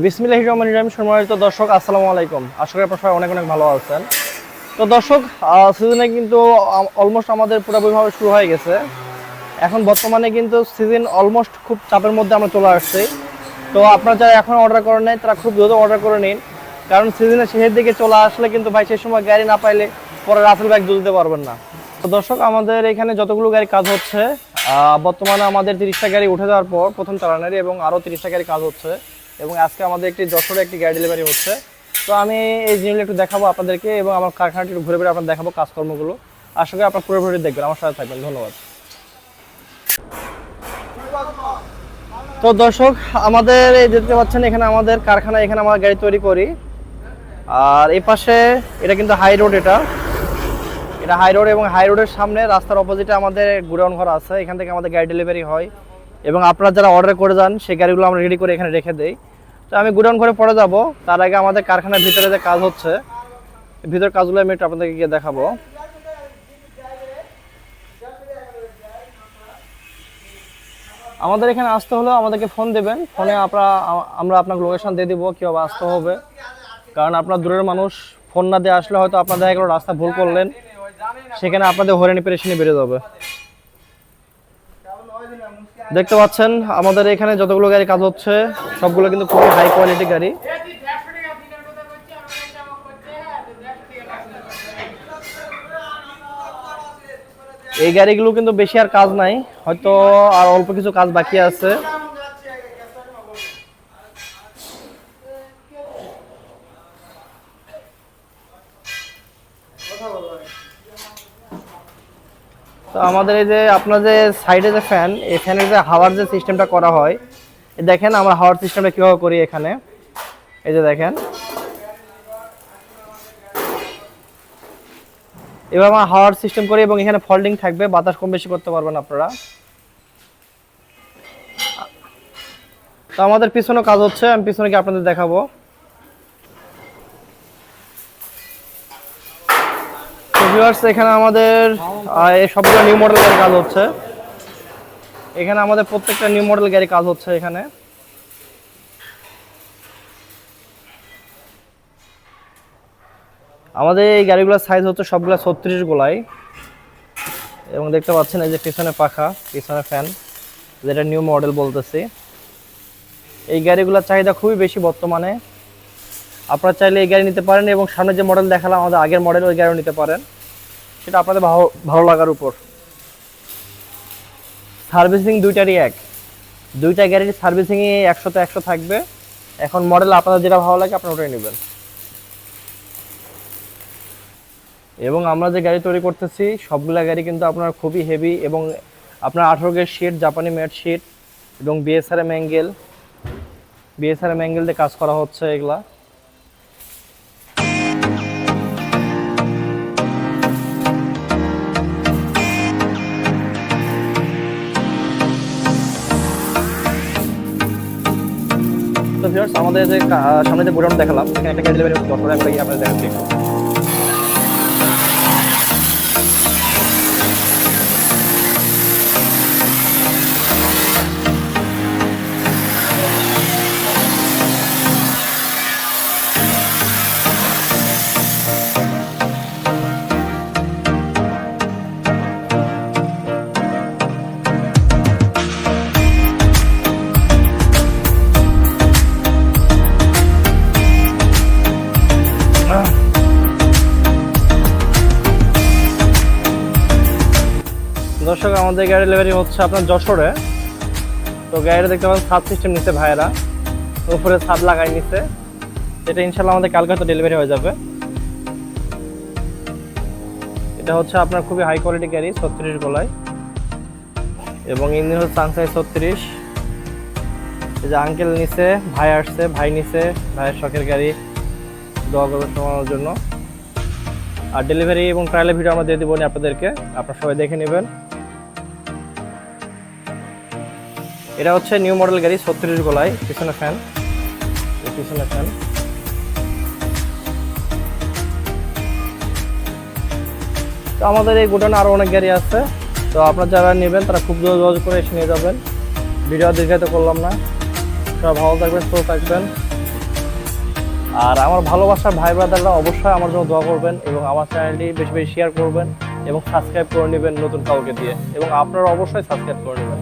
বিসমিল্লাহ রহমান রহিম, সম্মানিত দর্শক, আসসালামু আলাইকুম। আশা করি আপনারা সবাই অনেক অনেক ভালো আছেন। তো দর্শক সিজনে কিন্তু অলমোস্ট আমাদের পুরোপুরিভাবে শুরু হয়ে গেছে। এখন বর্তমানে কিন্তু সিজন অলমোস্ট খুব চাপের মধ্যে আমরা চলে আসছি। তো আপনারা যারা এখন অর্ডার করেন নাই, তারা খুব দ্রুত অর্ডার করে নিন। কারণ সিজনের শেষের দিকে চলে আসলে কিন্তু ভাই সেই সময় গাড়ি না পাইলে পরে রাসেল ব্যাগ দিতে পারবেন না। তো দর্শক, আমাদের এখানে যতগুলো গাড়ি কাজ হচ্ছে বর্তমানে আমাদের তিরিশটা গাড়ি উঠে যাওয়ার পর প্রথম চালানের এবং আরও তিরিশটা গাড়ি কাজ হচ্ছে। এবং আজকে আমাদের একটি যশোরে একটি গাড়ি ডেলিভারি হচ্ছে। তো আমি এই জিনিসগুলো একটু দেখাবো আপনাদেরকে এবং আমার কারখানাটি একটু ঘুরে ঘুরে আপনার দেখাবো কাজকর্মগুলো। আশা করি আপনার পুরোপুরি দেখবেন। আমার সাথে থাকবেন। ধন্যবাদ। তো দর্শক, আমাদের এই দেখতে পাচ্ছেন, এখানে আমাদের কারখানা, এখানে আমরা গাড়ি তৈরি করি। আর এই পাশে এটা কিন্তু হাই রোড এটা। এটা হাই রোড এবং হাই রোডের সামনে রাস্তার অপোজিটে আমাদের গুডাউন ঘর আছে। এখান থেকে আমাদের গাড়ি ডেলিভারি হয়। এবং আপনারা যারা অর্ডার করে যান, সেই গাড়িগুলো আমরা রেডি করে এখানে রেখে দেই। তো আমি গুডাউন ঘরে পরে যাব। তার আগে আমাদের কারখানার ভিতরে যে কাজ হচ্ছে, ভিতর কাজগুলো আমি একটু আপনাদেরকে গিয়ে দেখাবো। আমাদের এখানে আসতে হলেও আমাদেরকে ফোন দেবেন। ফোনে আপনারা, আমরা আপনাকে লোকেশন দিয়ে দিব, কীভাবে আসতে হবে। কারণ আপনার দূরের মানুষ, ফোন না দিয়ে আসলে হয়তো আপনাদের একটা রাস্তা ভুল করলেন। সেখানে আপনাদের হরেনি পেরেশানি বেড়ে যাবে। দেখতে পাচ্ছেন, আমাদের এখানে যতগুলো গাড়ি কাজ হচ্ছে, সবগুলো কিন্তু খুবই হাই কোয়ালিটি গাড়ি। এই গাড়িগুলো কিন্তু বেশি আর কাজ নাই, হয়তো আর অল্প কিছু কাজ বাকি আছে। তো আমাদের এই যে আপনার যে সাইডে যে ফ্যান এই ফ্যানের যে হাওয়ার যে সিস্টেমটা করা হয় দেখেন আমরা হাওয়ার সিস্টেমটা কীভাবে করি এখানে। এই যে দেখেন। এবার আমরা হাওয়ার সিস্টেম করি এবং এখানে ফল্ডিং থাকবে, বাতাস কম বেশি করতে পারবেন আপনারা। তো আমাদের পিছনে কাজ হচ্ছে, আমি পিছনে কি আপনাদের দেখাবো। ভিউয়ার্স এখানে আমাদের সবগুলো নিউ মডেল গাড়ি কাজ হচ্ছে। এখানে আমাদের প্রত্যেকটা নিউ মডেল গাড়ি কাজ হচ্ছে এখানে। আমাদের এই গাড়িগুলোর সাইজ হচ্ছে সবগুলো ছত্রিশ গোলাই। এবং দেখতে পাচ্ছেন এই যে পিছনে পাখা, পিছনে ফ্যান যেটা নিউ মডেল বলতেছি। এই গাড়িগুলোর চাহিদা খুবই বেশি বর্তমানে। আপনারা চাইলে এই গাড়ি নিতে পারেন এবং সামনে যে মডেল দেখালাম, আমাদের আগের মডেল ওই গাড়িও নিতে পারেন। সেটা আপনাদের ভালো ভালো লাগার উপর। সার্ভিসিং দুইটারই এক। দুইটা গাড়ির সার্ভিসিংয়ে একশোতে একশো থাকবে। এখন মডেল আপনাদের যেটা ভালো লাগে, আপনারা ওটাই নেবেন। এবং আমরা যে গাড়ি তৈরি করতেছি, সবগুলা গাড়ি কিন্তু আপনার খুবই হেভি এবং আপনার আঠেরো গের শিট জাপানি ম্যাট শিট এবং বিএসআরএম অ্যাঙ্গেল বিএসআরএম অ্যাঙ্গেল দিয়ে কাজ করা হচ্ছে এগুলা। তো ভিউয়ার্স আমাদের যে সামনে যে গোডাউন দেখালাম এখানে একটা গাড়ি ডেলিভারি দশ করে আপনাদের দেখাচ্ছি। দর্শক, আমাদের গাড়ি ডেলিভারি হচ্ছে আপনার যশোরে। তো গাড়িটা দেখতে পাচ্ছেন ছাদ সিস্টেম নিচ্ছে ভাইয়েরা। উপরে ছাদ লাগাই নিচ্ছে এটা ইনশাল্লাহ আমাদের কালকে তো ডেলিভারি হয়ে যাবে। এটা হচ্ছে আপনার খুবই হাই কোয়ালিটি গাড়ি, ছত্রিশ গোলায়। এবং ইঞ্জিন হচ্ছে সানসাই ছত্রিশ। এই যে আঙ্কেল নিছে, ভাই আসছে, ভাই নিছে, ভাইয়ের শখের গাড়ি। দোয়া করবে শোনানোর জন্য। আর ডেলিভারি এবং ট্রায়ালের ভিডিও আমরা দিয়ে দেবো আপনাদেরকে। আপনারা সবাই দেখে নেবেন। এটা হচ্ছে নিউ মডেল গাড়ি, ছত্রিশ গোলায়, পিছনে ফ্যান পিছনে ফ্যান তো আমাদের এই গোডাউনে আরও অনেক গাড়ি আছে। তো আপনারা যারা নেবেন, তারা খুব যোগাযোগ করে এসে নিয়ে যাবেন। ভিডিও দীর্ঘায়িত করলাম না। সবাই ভালো থাকবেন, সুস্থ থাকবেন। আর আমার ভালোবাসার ভাই ব্রাদাররা অবশ্যই আমার জন্য দোয়া করবেন এবং আমার চ্যানেলটি বেশি বেশি শেয়ার করবেন এবং সাবস্ক্রাইব করে নেবেন নতুন কাউকে দিয়ে। এবং আপনারা অবশ্যই সাবস্ক্রাইব করে নেবেন।